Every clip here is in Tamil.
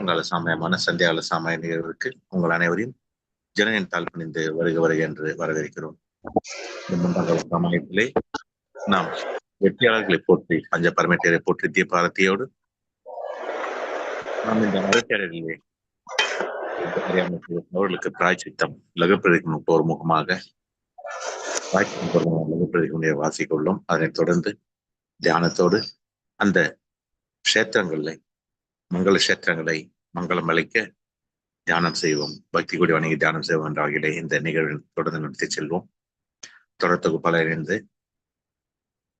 கால சாமயமான சந்தியாகால சாமய நிகழ்வுக்கு உங்கள் அனைவரையும் ஜனனின் தாழ் பணிந்து வருக வருக என்று வரவேற்கிறோம். இந்த மூன்றாம் சமயத்திலே நாம் வெற்றியாளர்களை போற்றி பஞ்ச பரமேட்டரை போற்றி தீபாரத்தியோடு நாம் இந்த மறுத்தேடலிலே அவர்களுக்கு பிராய்ச்சித்தம் லகுப்பிரதிக்கும் போர் முகமாக பிராய்ச்சித்தம் போர் லகுப்பிரதிக்குடைய வாசிக்கொள்ளும். அதனைத் தொடர்ந்து தியானத்தோடு அந்த கஷேத்திரங்களில் மங்கள சேற்றங்களை மங்களம் அளிக்க தியானம் செய்வோம். பக்தி கூடி வணங்கி தியானம் செய்வோம் என்ற இந்த நிகழ்வில் தொடர்ந்து நடத்தி செல்வோம். தொடர் தொகுப்பாளர் இணைந்து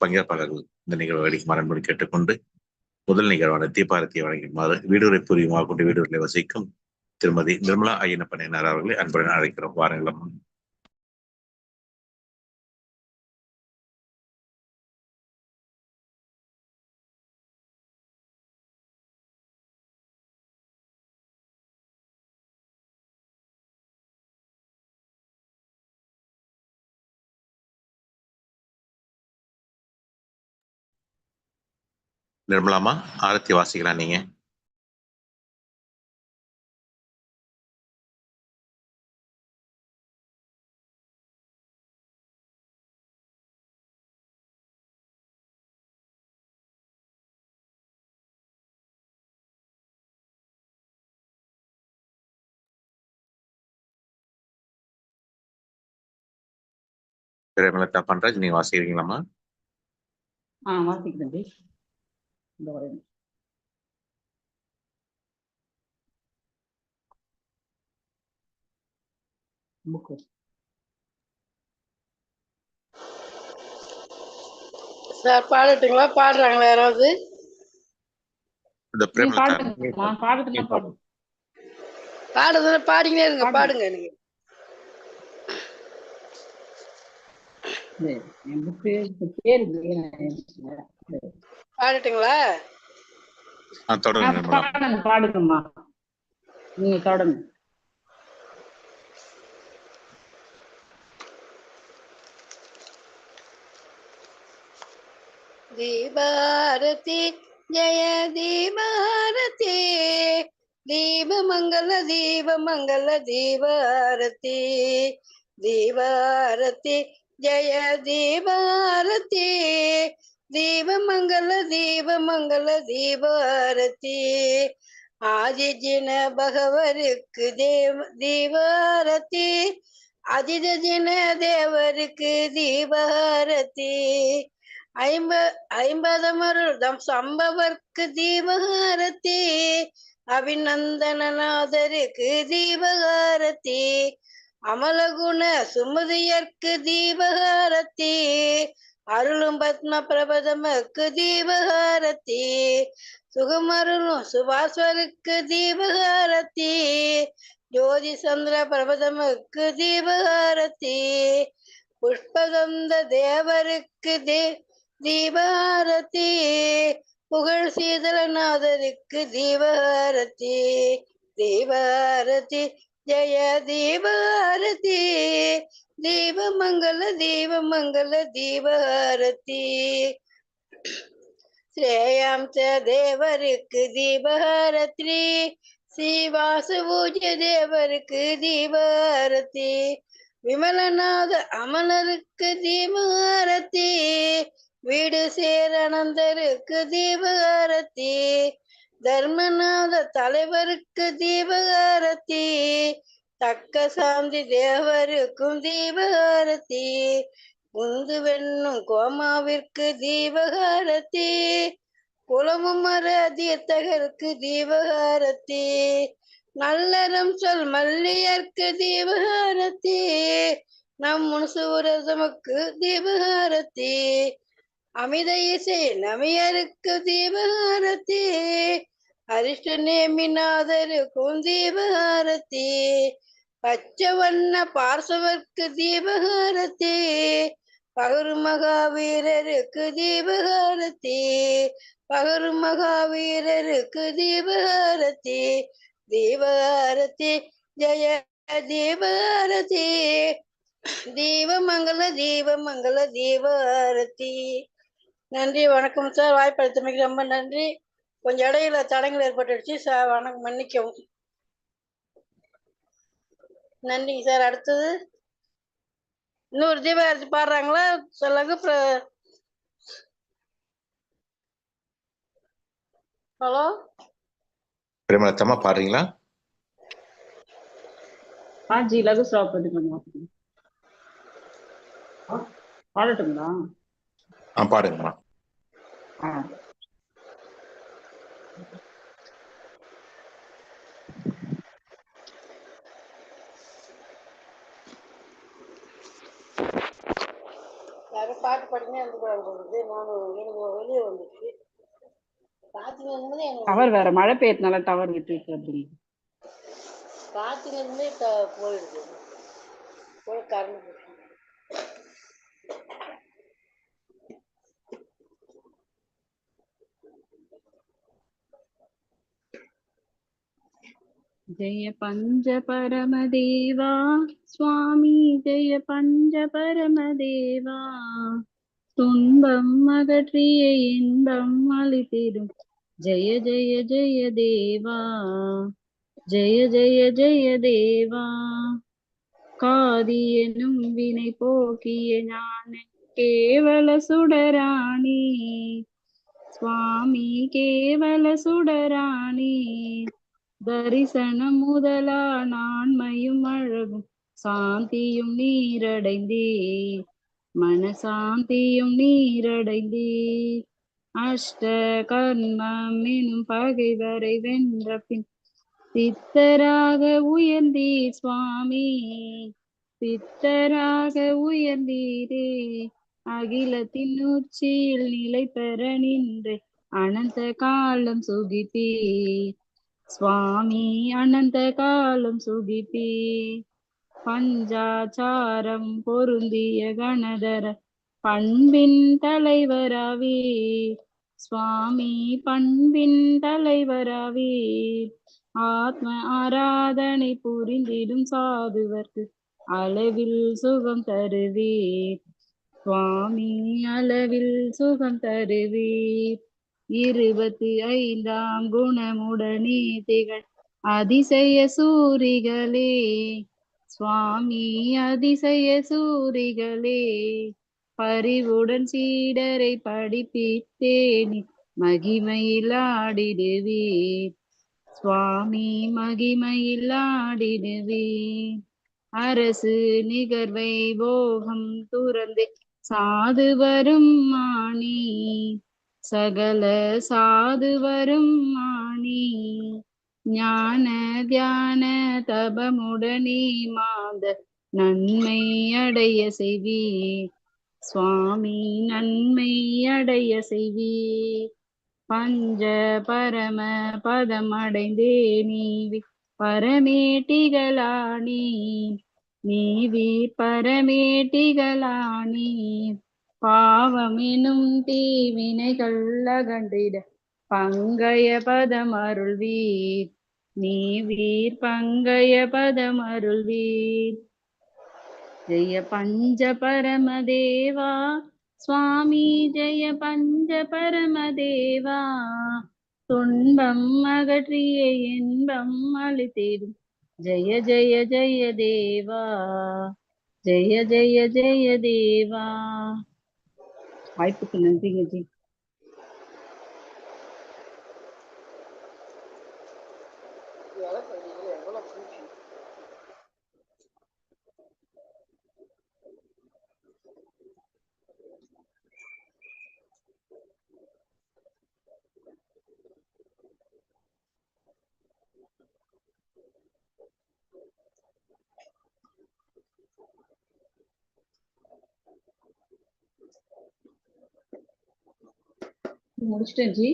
பங்கேற்பாளர்கள் இந்த நிகழ்வு அடிக்குமாறு கேட்டுக்கொண்டு முதல் நிகழ்வான தீபாரத்தியை வழங்குமாறு வீடுரை புரியுமாக கொண்டு வீடுகளை வசிக்கும் திருமதி நிர்மலா ஐயனப்பனையினார் அவர்களை அன்புடன் அழைக்கிறோம். வாருங்களும் நிர்மலாமா ஆரத்தி வாசிக்கலாம் நீங்க? பிரேமலதா பண்றாஜ் நீங்க வாசிக்கிறீங்களாமா ஆ வாசிக்கிறேன் இந்த வரேன் புக்கு சார் பாடட்டுங்களா பாடுறாங்களா யாராவது? இந்த நீ பிரேமலதா. பாடுங்கம்மா பாடுறதுன்னா பாடு. பாடுறதுல பாடிக்கிட்டே இருங்க பாடுங்க. பாடுங்க நீங்க பேர் பாடட்டுங்களா? தொடருங்க பாடுங்கம்மா. நீங்க தொடங்க. தீபாரதி ஜெய தீபாரதி. தீபமங்கல தீபமங்கல தீபாரதி. தீபாரதி ஜெய தீபாரதி. தீபமங்கல தீபமங்கல தீபாரதி ஆதிஜின பகவருக்கு தேவ தீபாரதி அதிதஜின தேவருக்கு தீபாரதி ஐம்ப ஐம்பதமருள் தம் சம்பவர்க்கு தீபகாரதி அபிநந்தனநாதருக்கு தீபகாரதி அமலகுண சுமதியர்க்கு தீபகாரதி அருளும் பத்ம பிரபதமக்கு தீபகாரத்தி சுகமருளும் சுபாஸ்வருக்கு தீபகாரத்தி ஜோதி சந்திர பிரபதமக்கு தீபகாரத்தி புஷ்பகந்த தேவருக்கு தே தீபாரதி புகழ் சீதலநாதருக்கு தீபாரதி தீபாரதி ஜெய தீபாரதி தீபமங்கல தீபமங்கல தீபாரதி ஸ்ரேயாம்ச தேவருக்கு தீபாரதி ஸ்ரீவாசு பூஜ்ய தேவருக்கு தீபாரதி விமலநாத அமலருக்கு தீபகாரதி வீடு சேரணந்தருக்கு தீபகாரதி தர்மநாத தலைவருக்கு தீபகாரதி தக்க சாந்தி தேவருக்கும் தீபகாரதி குந்து வெண்ணும் கோமாவிற்கு தீபகாரதி குளமும் மர தீர்த்தகருக்கு தீபகாரதி நல்லறம் சொல் மல்லியர்க்கு தீபகாரதி நம் முன்சூரசமக்கு தீபகாரதி அமித இசை நமியருக்கு தீபகாரதி அரிஷ்ட நேமிநாதருக்கும் தீபகாரதி பச்சை வண்ண பார்சவர்க்கு தீபகாரத்தே பகரு மகாவீரருக்கு தீபகாரத்தே பகரு மகாவீரருக்கு தீபகாரதி தீபாரதி ஜெய தீபாரதி தீபமங்கல தீபமங்கல தீபாரதி நன்றி வணக்கம் சார். வாய்ப்பளித்தமைக்கு ரொம்ப நன்றி. கொஞ்சம் இடையில தடங்கள் ஏற்பட்டுடுச்சு சார். வணக்கம் மன்னிக்கவும். நன்றிங்க சார். அடுத்தது இன்னொரு தீபாரதி பாடுறாங்களா? சொல்லுங்க ஹலோ? பிரேமலத்தம்மா பாடுறீங்களா? ஆ ஜி லகு ஸ்டாப் பண்ணுவோம் பாடட்டுங்களா? ஆ பாடுங்கம்மா. ஆ. யாரும் பாட்டு பாடினே இருந்துக்கூடாது போகுது நானும் எனக்கு வெளியே வந்துச்சு. எனக்கு டவர் வேற மழை பெய்யறதுனால டவர் விட்டு விட்டு அப்படி காத்துங்க இருக்கும்போதே க- போயிடுது. போய் கரண்ட் போச்சு ஜெய பஞ்ச பரமதேவா சுவாமி ஜெய பஞ்ச பரமதேவா துன்பம் அகற்றிய இன்பம் அளித்திடும். ஜெய ஜெய ஜெய தேவா. ஜெய ஜெய ஜெய தேவா. காதி எனும் வினை போக்கிய ஞான கேவல சுடராணி. சுவாமி கேவல சுடராணி. தரிசனம் முதலா நான்மையும் அழகும். சாந்தியும் நீரடைந்தே மனசாந்தியும் நீரடைந்தே அஷ்ட கர்மம் எனும் பகைவரை வென்ற பின் சித்தராக உயர்ந்தீ சுவாமி. சித்தராக உயர்ந்தீரே. அகிலத்தின் உச்சியில் நிலை பெற நின்றே. அனந்த காலம் சுகித்தீ சுவாமி அனந்த காலம் சுகிப்பி பஞ்சாச்சாரம் பொருந்திய கணதர பண்பின் தலைவராவே. சுவாமி பண்பின் தலைவராவே. ஆத்ம ஆராதனை புரிந்திடும் சாதுவர்க்கு அளவில் சுகம் தருவீர். சுவாமி அளவில் சுகம் தருவீர். இருபத்தி ஐந்தாம் குணமுடனே திகழ். அதிசய சூரிகளே சுவாமி அதிசய சூரிகளே பரிவுடன் சீடரை படிப்பித்தேனி மகிமையில் ஆடிடுவீர் சுவாமி மகிமையில் ஆடிடுவீர் அரசு நிகர்வை போகம் துறந்து சாது வரும் மாணி சகல சாது வரும் மாணி ஞான தியான தபமுடனே மாத நன்மை அடைய செய்வி. சுவாமி நன்மை அடைய செய்வி. பஞ்ச பரம பதம் அடைந்தே நீவி. பரமேட்டிகளானி. நீவி பரமேட்டிகளானி. பாவமெனும் தீவினைகள் அகன்றிட பங்கய பதம் அருள்வீர் நீவீர் பங்கய பதம் ஜெய பஞ்ச பரமதேவா சுவாமி ஜெய பஞ்ச பரமதேவா. துன்பம் அகற்றிய இன்பம் அளித்திடும். ஜெய ஜெய ஜெய தேவா. ஜெய ஜெய ஜெய தேவா. வாய்ப்புக்கு நன்றிங்க ஜி. முடிச்சிட்டேன் ஜி.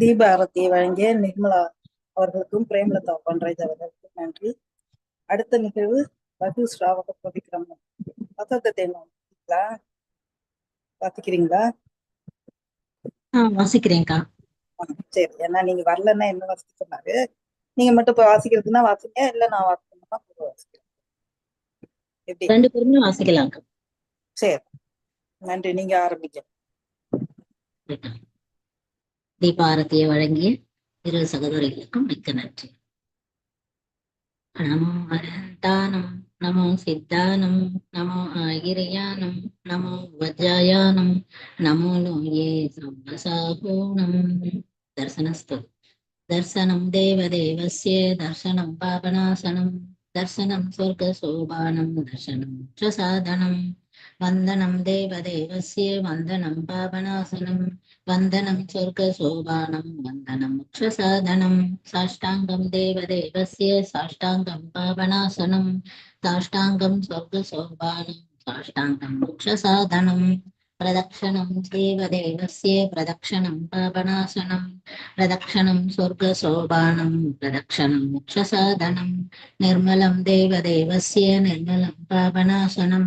தீபாரதி வழங்கிய நிர்மலா அவர்களுக்கும் பிரேமலதா பண்றது அவர்களுக்கும் நன்றி. அடுத்த நிகழ்வு லகு ஸ்ராவக பிரதிக்கிரமம் அசத்தேனம் பாத்துக்கிறீங்களா ஆ வாசிக்கிறேன்க்கா. சரி. ஏன்னா நீங்க வரலன்னா என்ன வாசிக்க சொன்னாரு? நீங்க மட்டும் இப்ப வாசிக்கிறதுன்னா வாசிங்க. இல்ல நான் வாசிக்கணும்னா கூட வாசிக்கிறேன். எப்படி? ரெண்டு பேருமே வாசிக்கலாம்க்கா. சரி. நன்றி. நீங்க ஆரம்பிக்க தீபாரதியை வழங்கிய இரு சகோதரிகளுக்கும் மிக்க நன்றி. நமோ அனந்தானம் நமோ சித்தானம் நமோ ஆகிரயானம் நமோ வஜ்ராயானம் நமோ லோயே சம்பசாகூணம் தர்சனஸ்து தர்சனம் தேவதேவஸ்ய தர்சனம் பாபநாசனம் தர்சனம் ஸ்வர்கசோபானம் தர்சனம் சாதனம் வந்தனம் தேவதேவஸ்ய வந்தனம் பாபநாசனம் वन्दनं स्वर्गशोभानं वन्दनं मोक्षसाधनं साष्टाङ्गं देवदेवस्य साष्टाङ्गं पावनासनं साष्टाङ्गं स्वर्गशोभानं साष्टाङ्गं मोक्षसाधनं प्रदक्षिणं देवदेवस्य प्रदक्षिणं पावनासनं प्रदक्षिणं स्वर्गशोभानं प्रदक्षिणं मोक्षसाधनं निर्मलं देवदेवस्य निर्मलं पावनासनं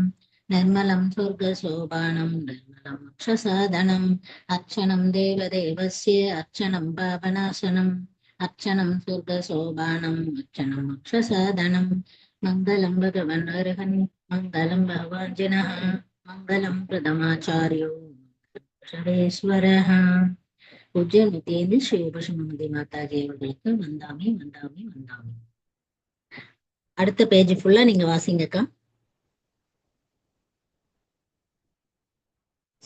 निर्मलं स्वर्गशोभानं निर्मलं मोक्षसाधनं अर्चनं देवदेवस्य अर्चनं पावनाशनम् अर्चनं स्वर्गशोभानम् अर्चनं मोक्षसाधनं मङ्गलं भगवन् अर्हन् मङ्गलं भगवाञ्जिनः मङ्गलं प्रथमाचार्यो சரேஸ்வரஹ பூஜ்ய நித்யேந்து ஸ்ரீ உபசமந்தி மாதாஜி அவர்களுக்கு வந்தாமி வந்தாமி வந்தாமி அடுத்த பேஜ் ஃபுல்லா நீங்க வாசிங்கக்கா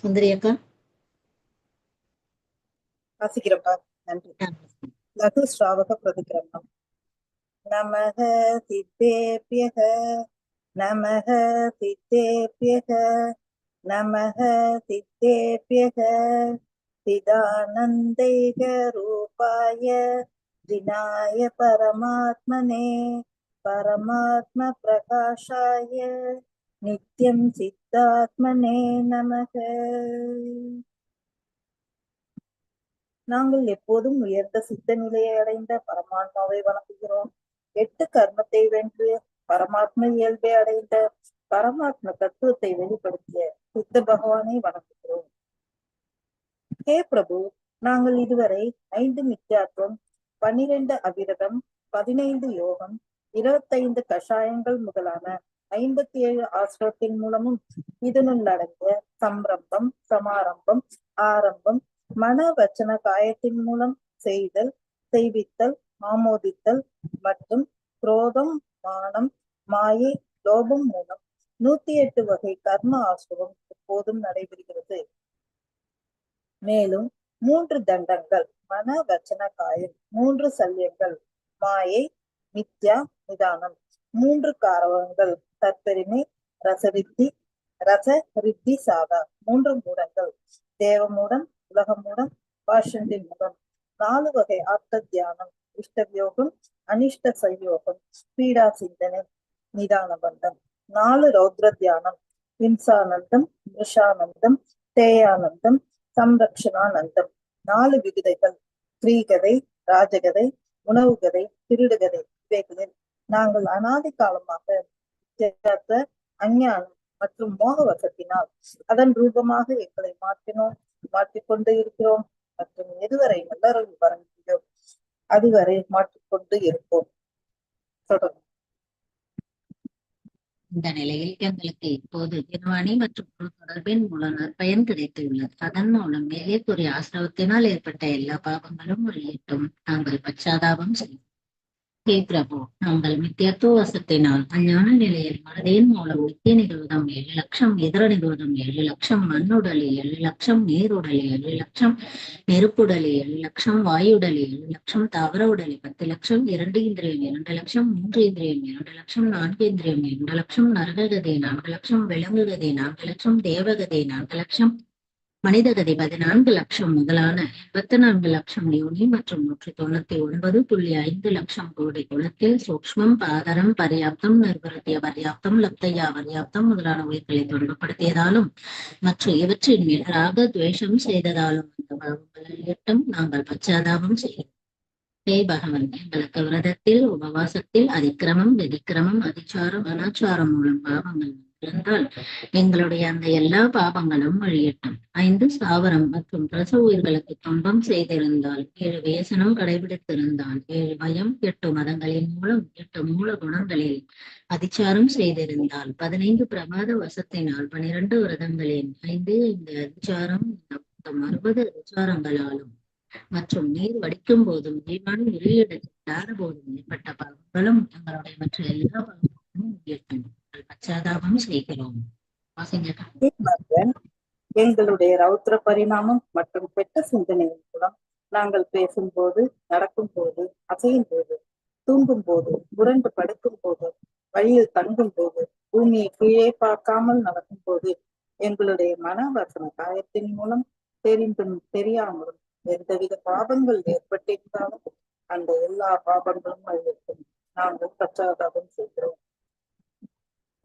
சுந்தரி அக்கா வாசிக்கிறப்பா நன்றி லகு ஸ்ராவக பிரதிக்கிரமம் நமக சித்தேபியக நமக சித்தேபியக நமக சித்தேபியக சிதானந்தைக ரூபாய தினாய பரமாத்மனே பரமாத்ம பிரகாஷாய நித்யம் சித்தாத்மனே நமக நாங்கள் எப்போதும் உயர்ந்த சித்த நிலையை அடைந்த பரமாத்மாவை வணங்குகிறோம். எட்டு கர்மத்தை வென்று பரமாத்ம இயல்பை அடைந்த பரமாத்ம தத்துவத்தை வெளிப்படுத்திய சித்த பகவானை வணங்குகிறோம். ஹே பிரபு நாங்கள் இதுவரை ஐந்து மித்யாத்வம் பன்னிரண்டு அவிரதம் பதினைந்து யோகம் இருபத்தைந்து கஷாயங்கள் முதலான ஐம்பத்தி ஏழு ஆசிரத்தின் மூலமும் இதனுள் அடங்கிய சம்ரம்பம் சமாரம்பம் ஆரம்பம் மன வச்சன காயத்தின் மூலம் செய்தல் செய்வித்தல் ஆமோதித்தல் மற்றும் குரோதம் மானம் மாயை லோபம் மூலம் நூத்தி எட்டு வகை கர்ம ஆசுரம் எப்போதும் நடைபெறுகிறது. மேலும் மூன்று தண்டங்கள் மன வச்சன காயம் மூன்று சல்யங்கள் மாயை மித்யா நிதானம் மூன்று காரவங்கள் தற்பெருமை ரசவித்தி ரச ரித்தி சாதா. மூன்று மூடங்கள். தேவமூடம் உலகமூடம் பாஷண்டி மூடம் நாலு வகை ஆர்த்த தியானம். இஷ்டவியோகம் அனிஷ்ட சயோகம் பீடா சிந்தனை நிதான பந்தம் நாலு ரௌத்ர தியானம். ஹிம்சானந்தம் மிருஷானந்தம் தேயானந்தம் சம்ரக்ஷணானந்தம். நாலு விகுதைகள். ஸ்ரீகதை ராஜகதை உணவு கதை திருடுகதை. இவைகளில் நாங்கள் அனாதி காலமாக வித்தியாச அஞ்ஞானம் மற்றும் மோக வசத்தினால் அதன் ரூபமாக எங்களை மாற்றினோம் மாற்றிக்கொண்டு இருக்கிறோம் மற்றும் எதுவரை நல்லறவு வரங்கியோ அதுவரை மாற்றிக்கொண்டு இருப்போம். தொடரும். இந்த நிலையில் எங்களுக்கு இப்போது தினவாணி மற்றும் குழு தொடர்பின் மூலம் பயன் கிடைத்துள்ளது. அதன் மூலம் மேலே கூறிய ஆசிரவத்தினால் ஏற்பட்ட எல்லா பாவங்களும் வெளியிட்டும் நாங்கள் பச்சாதாபம் செய்வோம். ஹே பிரபு நாங்கள் மித்தியத்துவசத்தினால் அஞ்ஞான நிலையில் மனதின் மூலம் நித்திய நிரோதம் ஏழு லட்சம் இதர நிரோதம் ஏழு லட்சம் மண்ணுடலி ஏழு லட்சம் நீருடலி ஏழு லட்சம் நெருப்புடலி ஏழு லட்சம் வாயுடலி ஏழு லட்சம் தாவர உடலி பத்து லட்சம் இரண்டு இந்திரியம் இரண்டு லட்சம் மூன்று இந்திரியம் இரண்டு லட்சம் நான்கு இந்திரியம் இரண்டு லட்சம் நரககதை நான்கு லட்சம் விலங்குகதை நான்கு லட்சம் தேவகதை நான்கு லட்சம் மனிதகதை பதினான்கு லட்சம் முதலான எண்பத்தி நான்கு லட்சம் யோனி மற்றும் நூற்றி தொண்ணூத்தி ஒன்பது புள்ளி ஐந்து லட்சம் கோடி குலத்தில் சூக்ஷ்மம் பாதரம் பர்யாப்தம் நிர்வரத்திய பர்யாப்தம் லப்தையா பர்யாப்தம் முதலான உயிர்களை தொடர்புபடுத்தியதாலும் மற்றும் இவற்றின் மேல் ராக துவேஷம் செய்ததாலும் அந்த எட்டும் நாங்கள் பச்சாதாபம் செய்கிறோம். ஹே பகவன் எங்களுக்கு விரதத்தில் உபவாசத்தில் அதிக்கிரமம் வெதிக்கிரமம் அதிச்சாரம் அனாச்சாரம் மூலம் பாவங்கள் இருந்தால் எங்களுடைய அந்த எல்லா பாவங்களும் அழியட்டும் ஐந்து சாவரம் மற்றும் பிரச உயிர்களுக்கு துன்பம் செய்திருந்தால் ஏழு வேசனம் கடைபிடித்திருந்தால் ஏழு பயம் எட்டு மதங்களின் மூலம் எட்டு மூல குணங்களில் அதிச்சாரம் செய்திருந்தால் பதினைந்து பிரமாத வசத்தினால் பனிரெண்டு விரதங்களின் ஐந்து இந்த அதிச்சாரம் மொத்தம் அறுபது அதிச்சாரங்களாலும் மற்றும் நீர் வடிக்கும் போதும் ஜீவான் வெளியிடாத போதும் ஏற்பட்ட பாவங்களும் தங்களுடைய மற்ற எல்லா பாவங்களும் முடியட்டும் பச்சாதாபம் செய்கிறோம். எங்களுடைய ரௌத்ர பரிணாமம் மற்றும் பெற்ற சிந்தனையின் மூலம் நாங்கள் பேசும்போது நடக்கும் போது அசையும் போது தூங்கும் போது புரண்டு படுக்கும் போது வழியில் தங்கும் போது பூமியை கீழே பார்க்காமல் நடக்கும் போது எங்களுடைய மன வசன காயத்தின் மூலம் தெரிந்தும் தெரியாமலும் எந்தவித பாவங்கள் ஏற்பட்டிருந்தாலும் அந்த எல்லா பாவங்களும் அழிவிக்கும் நாங்கள் பச்சாதாபம் செய்கிறோம்.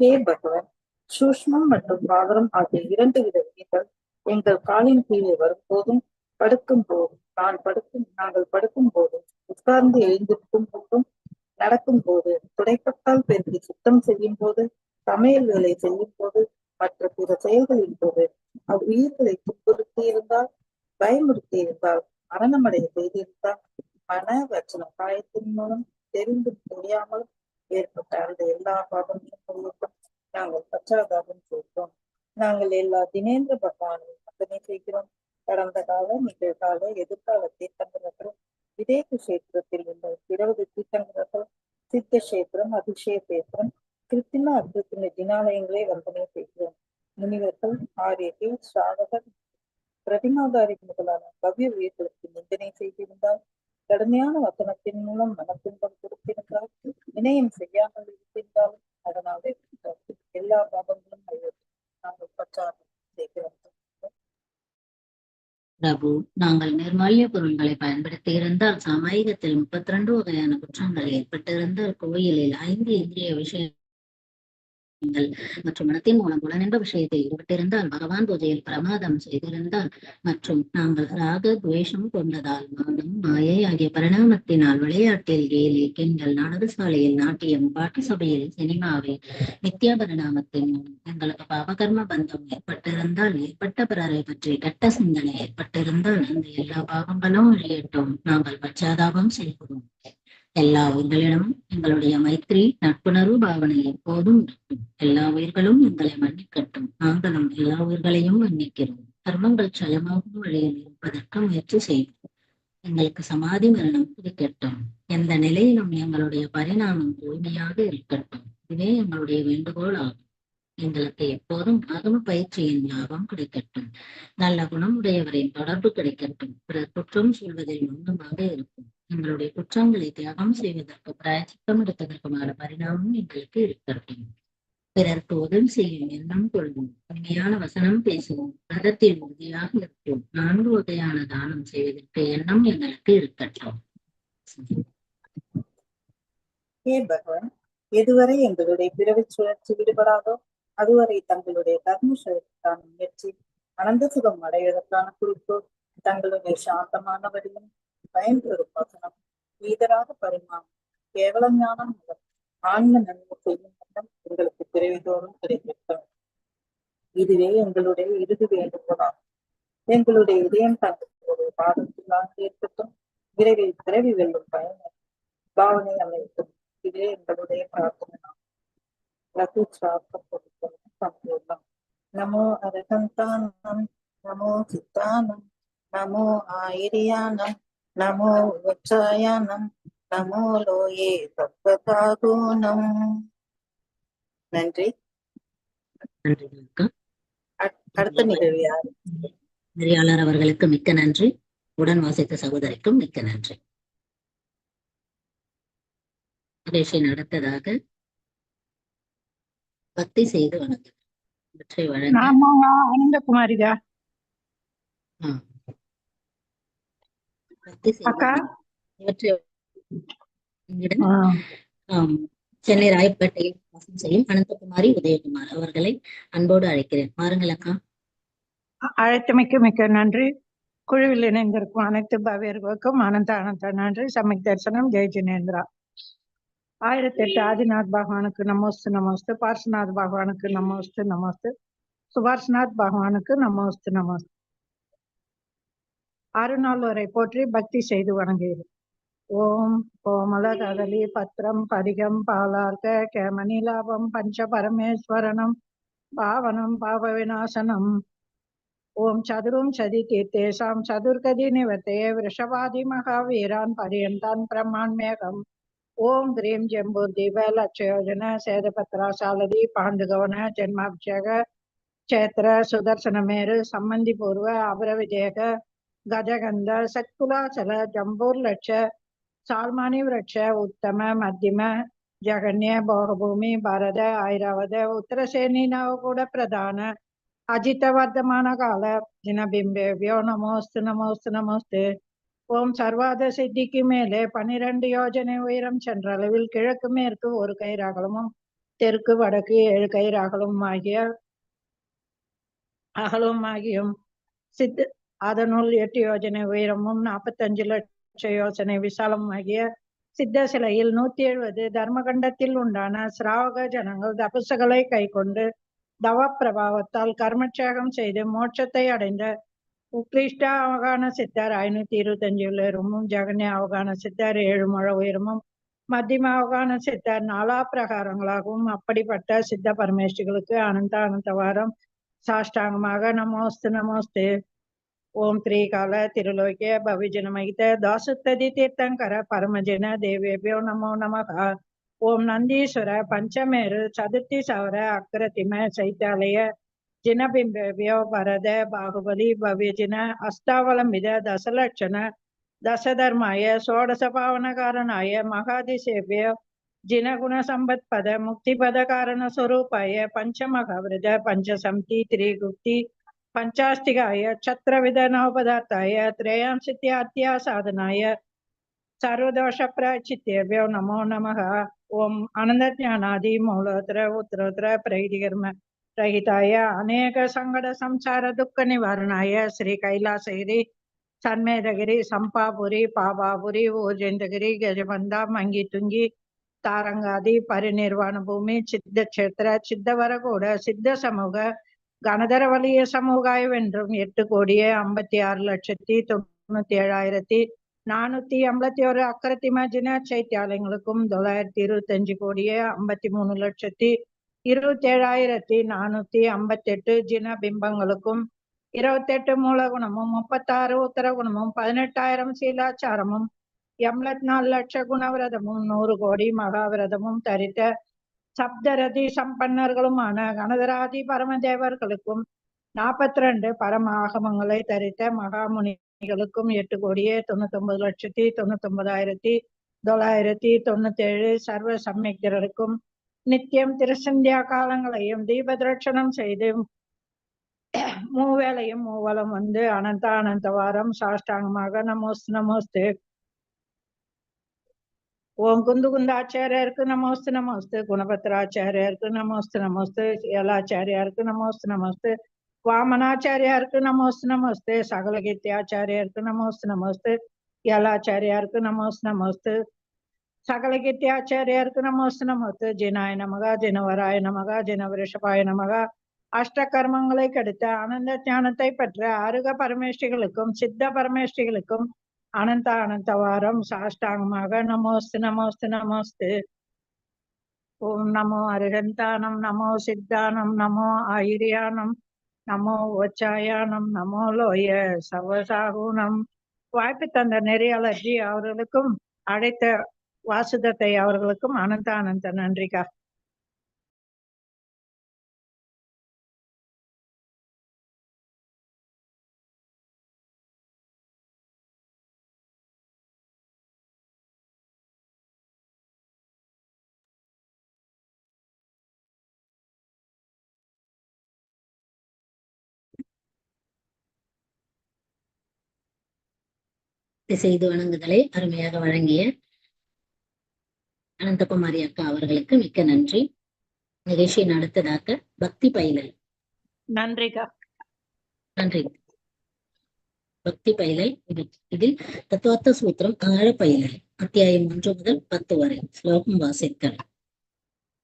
ஹே பகவன் சூஷ்மம் மற்றும் பாகரம் ஆகிய இரண்டு வித விதிகள் எங்கள் காலின் கீழே வரும்போதும் படுக்கும் போதும் நான் படுக்கும் நாங்கள் படுக்கும் போதும் உட்கார்ந்து எழுந்திருக்கும் போதும் நடக்கும் போது துடைப்பட்டால் பெருகி சுத்தம் செய்யும் போது சமையல் வேலை செய்யும் போது மற்ற பிற செயல்களின் போது அவ்வுயிர்களை துன்புறுத்தி இருந்தால் பயமுறுத்தி இருந்தால் மரணமடைய செய்திருந்தால் மன வச்சன காயத்தின் மூலம் தெரிந்தும் தெரியாமலும் ஏற்பட்ட அந்த எல்லா பாவங்களும் நாங்கள் பச்சாதாபம் செய்கிறோம் நாங்கள் எல்லா தினேந்திர பகவானையும் மட்டுமே செய்கிறோம். கடந்த கால நிகழ்கால எதிர்கால தீர்த்தங்கரர்கள் விதேக கஷேத்திரத்தில் உள்ள இருபது தீர்த்தங்கரர்கள் சித்த கஷேத்திரம் அபிஷேக கஷேத்திரம் கிருத்தின அர்த்தத்தின தினாலயங்களை வந்தனை செய்கிறோம். முனிவர்கள் ஆரியர்கள் ஸ்ராவகர் பிரதிமாதாரி முதலான பவ்ய உயிர்களுக்கு நிந்தனை செய்திருந்தால் கடுமையான வசனத்தின் மூலம் மனத்துன்பம் கொடுத்திருந்தால் வினயம் செய்யாமல் இருந்திருந்தாலும் அதனாலே எல்லா பாவங்களும் நாங்கள் பச்சாரம் செய்கிறோம் பிரபு நாங்கள் நிர்மல்ய பொருள்களை பயன்படுத்தி இருந்தால் சமயத்தில் முப்பத்தி ரெண்டு வகையான குற்றங்கள் ஏற்பட்டிருந்தால் கோயிலில் ஐந்து இந்திரிய விஷயம் நீங்கள். மற்றும் மனத்தின் மூலம் புலனின்ப விஷயத்தை ஈடுபட்டிருந்தால் பகவான் பூஜையில் பிரமாதம் செய்திருந்தால் மற்றும் நாங்கள் ராக துவேஷம் கொண்டதால் மானம் மாயை ஆகிய பரிணாமத்தினால் விளையாட்டில் கேலி கிண்டல் நாடகசாலையில் நாட்டியம் பாட்டு சபையில் சினிமாவில் நித்யா பரிணாமத்தின் மூலம் எங்களுக்கு பாபகர்ம பந்தம் ஏற்பட்டிருந்தால் ஏற்பட்ட பிறரை பற்றி கெட்ட சிந்தனை ஏற்பட்டிருந்தால் அந்த எல்லா பாவங்களும் அழியட்டும் நாங்கள் பச்சாதாபம் செய்கிறோம். எல்லா உயிர்களிடமும் எங்களுடைய மைத்திரி நட்புணர்வு பாவனை எப்போதும் இருக்கும். எல்லா உயிர்களும் எங்களை மன்னிக்கட்டும். நாங்களும் எல்லா உயிர்களையும் மன்னிக்கிறோம். கர்மங்கள் சயமாகும் வழியில் இருப்பதற்கு முயற்சி செய்வோம். எங்களுக்கு சமாதி மரணம் கிடைக்கட்டும் எந்த நிலையிலும் எங்களுடைய பரிணாமம் தூய்மையாக இருக்கட்டும். இதுவே எங்களுடைய வேண்டுகோள் ஆகும். எங்களுக்கு எப்போதும் ஆகம பயிற்சியின் லாபம் கிடைக்கட்டும். நல்ல குணமுடையவரின் தொடர்பு கிடைக்கட்டும். பிறர் குற்றம் சொல்வதில் மௌனமாக இருக்கும் எங்களுடைய குற்றங்களை தியாகம் செய்வதற்கு பிராயச்சித்தம் எடுப்பதற்குமான பரிணாமம் எங்களுக்கு இருக்கட்டும் பிறர்க்கு உதவி செய்யும் எண்ணம் கொள்வோம். உண்மையான வசனம் பேசுவோம். ரதத்தில் உறுதியாக இருப்போம். நான்கு வகையான தானம் செய்வதற்கு எண்ணம் எங்களுக்கு இருக்கட்டும். ஹே பகவான் எதுவரை எங்களுடைய பிறவி சுழற்சி விடுபடாதோ அதுவரை தங்களுடைய கர்ம சுழற்சிக்கான முயற்சி அனந்த சுகம் அடைவதற்கான குறிக்கோள் தங்களுடைய சாந்தமான வடிவம் பயன்பெறும் வசனம் வீதராக பரிமாணம் கேவல ஞானம் ஆன்ம நன்மை செய்யும் வண்ணம் எங்களுக்கு பிறவிதோறும் கிடைத்திருக்கும் இதுவே எங்களுடைய இறுதி வேண்டுகோளாகும். எங்களுடைய இதயம் தங்களுடைய பாதத்திலாக இருக்கட்டும் விரைவில் பிறவி வெல்லும் பயனை பாவனை அமைக்கும் இதே எங்களுடைய பிரார்த்தனை ரகு சாப்பிட்டு சம்பூர்ணம் நமோ அரகந்தானம் நமோ சித்தானம் நமோ ஆயிரியானம் நமோ உச்சாயானம் நமோ லோயே தத்வதாகூனம் நன்றி அடுத்த நிகழ்வு யாரு? நெறியாளர் அவர்களுக்கு மிக்க நன்றி. உடன் வாசித்த சகோதரிக்கும் மிக்க நன்றி. நிகழ்ச்சியின் அடுத்ததாக பக்தி செய்து வணக்கம் இவற்றை வழங்க நாம ஆனந்தகுமாரிதா ஆ. எங்களிடம் ஆம், சென்னை ராயப்பேட்டையில் வாசம் செய்யும் அனந்தகுமாரி உதயகுமார் அவர்களை அன்போடு அழைக்கிறேன். வாருங்கள் அக்கா. அழைத்தமைக்கு மிக்க நன்றி. குழுவில் இணைந்திருக்கும் அனைத்து பவ்யர்களுக்கும் அனந்த அனந்த நன்றி. சமக் தரிசனம் ஜெய் ஜினேந்திரா. ஆயிரத்தி எட்டு ஆதிநாத் பகவானுக்கு நமோஸ்து நமோஸ்து. பார்ஸ்வநாத் பகவானுக்கு நமோஸ்து நமோஸ்து. சுபாஷ்நாத் பகவானுக்கு நமோஸ்து நமோஸ்து. அருணாளரை போற்றி பக்தி செய்து வணங்குகிறேன். ஓம் கோமல கதலி பத்ரம் பதிகம் பாலார்க்க கேமணி லாபம் பஞ்ச பரமேஸ்வரனம் பாவனம் பாவ விநாசனம். ஓம் சதுரும் சதி கீர்த்தேசாம் சதுர்கதி நிவர்த்தே விஷவாதி மகாவீரான் பரியந்தான் பிரம்மாண்மேகம் ஓம் கிரீம் ஜம்பூர் தீப லட்சயோஜன சேதபத்ராசாலதி பாண்டுகவன ஜென்மாபிஷேக க்ஷேத்திர சுதர்சனமேரு சம்மந்தி பூர்வ அபர விஜயக கஜகந்த சத்குலாச்சல ஜம்பூர்லட்ச சால்மானி விரட்ச உத்தம மத்தியம ஜகன்ய போகபூமி பரத ஆயிராவத உத்தரசேனி கூட பிரதான அஜித்தவர்த்தமான கால தினபிம்பேவியோ நமோஸ்து நமோஸ்து நமோஸ்து. ஓம் சர்வாத சித்திக்கு மேலே பனிரெண்டு யோஜனை உயரம் சென்ற அளவில் கிழக்கு மேற்கு ஒரு கயிறாகலமும் தெற்கு வடக்கு ஏழு கயிறாகலும் ஆகிய அகலும் ஆகியும். சித்த அதனுள் எட்டு யோஜனை உயரமும் நாற்பத்தஞ்சு லட்ச யோசனை விசாலமும் ஆகிய சித்த சிலையில் நூத்தி எழுபது தர்மகண்டத்தில் உண்டான சிராவக ஜனங்கள் தபசுகளை கைக்கொண்டு தவ பிரபாவத்தால் கர்மட்சேகம் செய்து மோட்சத்தை அடைந்த உத்கிருஷ்ட அவகான சித்தர் ஐநூத்தி இருபத்தஞ்சு உயரமும் ஜெகன்ய அவகான சித்தர் ஏழு முழ உயரமும் மத்தியம அவகான சித்தர் நாலா பிரகாரங்களாகவும் அப்படிப்பட்ட சித்த பரமேஷ்டிகளுக்கு அனந்த அனந்த வாரம் சாஷ்டாங்கமாக நமோஸ்து நமோஸ்து. ஓம் திரிகால திருலோக்கிய பவிஜனமகித தாசுத்ததி தீர்த்தங்கர பரமஜன தேவேபியோ நமோ நமக. ஓம் நந்தீஸ்வர பஞ்சமேரு சதுர்த்தி சவர அக்ரதிம சைத்தாலய ஜினபிம்பேபியோ பரத பாகுபலி பவிஜின அஸ்தாவலம்பித தசலட்சண தசதர்மாய சோடச பாவனகாரணாய மகாதிசேபியோ ஜினகுண சம்பத் பத முக்தி பத காரண ஸ்வரூபாய பஞ்சமகவிரத பஞ்சசம்தி திரிகுப்தி पञ्चाष्टिकाय क्षत्रविधनवपदार्थाय त्रयांसित्यात्या साधनाय सर्वदोषप्राचित्येभ्यो नमो नमः ॐ आनन्दज्ञानादिमूलत्र उत्तरोत्तर प्रैतिकर्म रहिताय अनेकसङ्कटसंसारदुःखनिवारणाय श्रीकैलासगिरि சன்மேதகிரி சம்பாபுரி பாபாபுரி ஊர்ஜெந்தகிரி கஜபந்தா மங்கி துங்கி தாரங்காதி பரிநிர்வாண பூமி சித்த கஷேத்திர சித்தவரகூட சித்த சமூக கனதர கனதரவலிய சமூகாய என்றும் எட்டு கோடியே ஐம்பத்தி ஆறு லட்சத்தி தொண்ணூத்தி ஏழாயிரத்தி நானூத்தி ஐம்பத்தி ஒரு அக்கரத்திமாஜின சைத்தியாலயங்களுக்கும் தொள்ளாயிரத்தி இருபத்தி அஞ்சு கோடியே ஐம்பத்தி மூணு லட்சத்தி இருபத்தி ஏழாயிரத்தி நானூத்தி ஐம்பத்தி எட்டு ஜின பிம்பங்களுக்கும் இருபத்தி இருபத்தெட்டு மூலகுணமும் முப்பத்தாறு உத்தரகுணமும் பதினெட்டாயிரம் சீலாச்சாரமும் எண்பத்தி நாலு லட்ச குணவிரதமும் நூறு கோடி மகாவிரதமும் தரித்த சப்தரதி சம்பன்னர்களுமான கணதராதி பரமதேவர்களுக்கும் நாற்பத்தி ரெண்டு பரம ஆகமங்களை தரித்த மகாமுனிகளுக்கும் எட்டு கோடியே தொண்ணூத்தி ஒன்பது லட்சத்தி தொண்ணூத்தி ஒன்பதாயிரத்தி தொள்ளாயிரத்தி தொண்ணூத்தி ஏழு சர்வ சம்யக்தருக்கும் நித்தியம் திருசந்தியா காலங்களையும் தீபதர்ஷனம் செய்து மூவேளையும் மூவலம் வந்து அனந்த அனந்த வாரம் சாஷ்டாங்கமாக நமோஸ்து நமோஸ்து. ஓம் குந்து குந்தாச்சாரியருக்கு நமோஸ்து நமோஸ்து. குணபத்ராச்சாரியாருக்கு நமோஸ்து நமோஸ்து. ஏலாச்சாரியாருக்கு நமோஸ்து நமோஸ்து. வாமனாச்சாரியாருக்கு நமோஸ்து நமோஸ்து. சகலகீர்த்தியாச்சாரியருக்கு நமோஸ்து நமோஸ்து. யலாச்சாரியாருக்கு நமோஸ்து நமோஸ்து. சகலகீர்த்தியாச்சாரியாருக்கு நமோஸ்து நமோஸ்து. ஜினாய நமகா ஜினவராய நமகா ஜினவரிஷபாய நமகா. அஷ்ட கர்மங்களை கெடுத்த ஆனந்த ஞானத்தை பெற்ற அருக பரமேஷ்டிகளுக்கும் சித்த பரமேஷ்டிகளுக்கும் அனந்த அனந்தவாரம் சாஷ்டாங்கமாக நமோஸ்து நமோஸ்து நமோஸ்து. ஓம் நமோ அருகந்தானம் நமோ சித்தானம் நமோ ஆயிரியானம் நமோ ஓச்சாயானம் நமோ லோய சவசாகுணம் வாய்ப்பு தந்த நெறியாளர்ஜி அவர்களுக்கும் அழைத்த வாசுதத்தை அவர்களுக்கும் அனந்த அனந்த நன்றிக்கா. செய்து வணங்குதலை அருமையாக வழங்கிய அனந்தகுமாரி அக்கா அவர்களுக்கு மிக்க நன்றி. நிகழ்ச்சியின் அடுத்ததாக பக்தி பயிலல் நன்றிக்கா. நன்றி. பக்தி பயிலல் இது- இதில் தத்துவார்த்த சூத்திரம் ஆழ பயிலல் அத்தியாயம் ஒன்று முதல் பத்து வரை ஸ்லோகம் வாசித்தல்.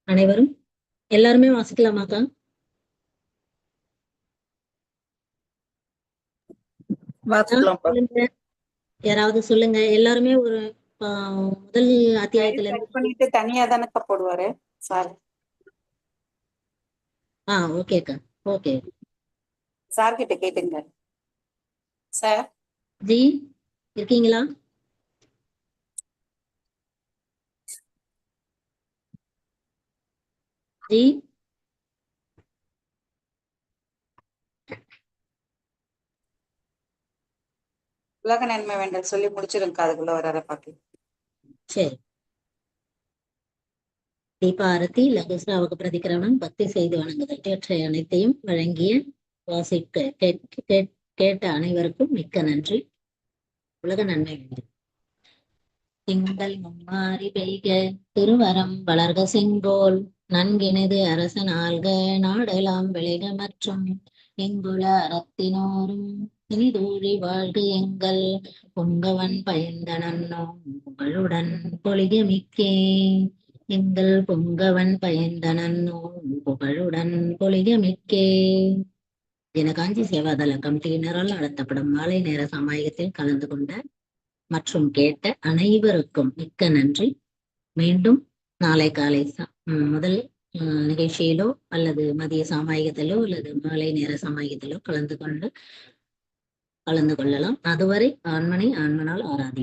அனைவரும் எல்லாருமே வாசிக்கலாமாக்கா வாசிக்கலாம். யாராவது சொல்லுங்க. எல்லாருமே ஒரு முதல் அத்தியாயத்துல பண்ணிட்டு தனியா தானக்கா போடுவாரு. சார் ஆ ஓகேக்கா ஓகே சார் கிட்ட கேட்டுங்க. சார் ஜி இருக்கீங்களா? ஜி? உலக நன்மை வேண்டல் சொல்லி முடிச்சிருங்க அதுக்குள்ள வர பாக்கி. சரி. தீபாரதி லகுஸ்ராவுக்கு பிரதிகிரமணம் பக்தி செய்து வணங்குதல். இவற்றை அனைத்தையும் வழங்கிய வாசிக்க கேட்- கேட்ட அனைவருக்கும் மிக்க நன்றி. உலக நன்மை வேண்டும் திங்கள் மும்மாறி பெய்க திருவரம் வளர்க செங்கோல். நன்கினது அரசன் ஆள்க நாடெல்லாம் விளைக மற்றும் இங்குள அறத்தினோரும். இனிதூழி வாழ்க எங்கள். பொங்கவன் பயந்தனோ புகழுடன் பொலிக மிக்கே. எங்கள் பொங்கவன் பயந்த புகழுடன் பொழிக மிக்கே. தினகாஞ்சி காஞ்சி சேவாதள கமிட்டியினரால் நடத்தப்படும் மாலை நேர சமாயத்தில் கலந்து கொண்ட மற்றும் கேட்ட அனைவருக்கும் மிக்க நன்றி. மீண்டும் நாளை காலை முதல் நிகழ்ச்சியிலோ அல்லது மதிய சாமாயத்திலோ அல்லது மாலை நேர சமாயத்திலோ கலந்து கொண்டு கலந்து கொள்ளலாம். அதுவரை ஆண்மனை ஆண்மனால் ஆராதி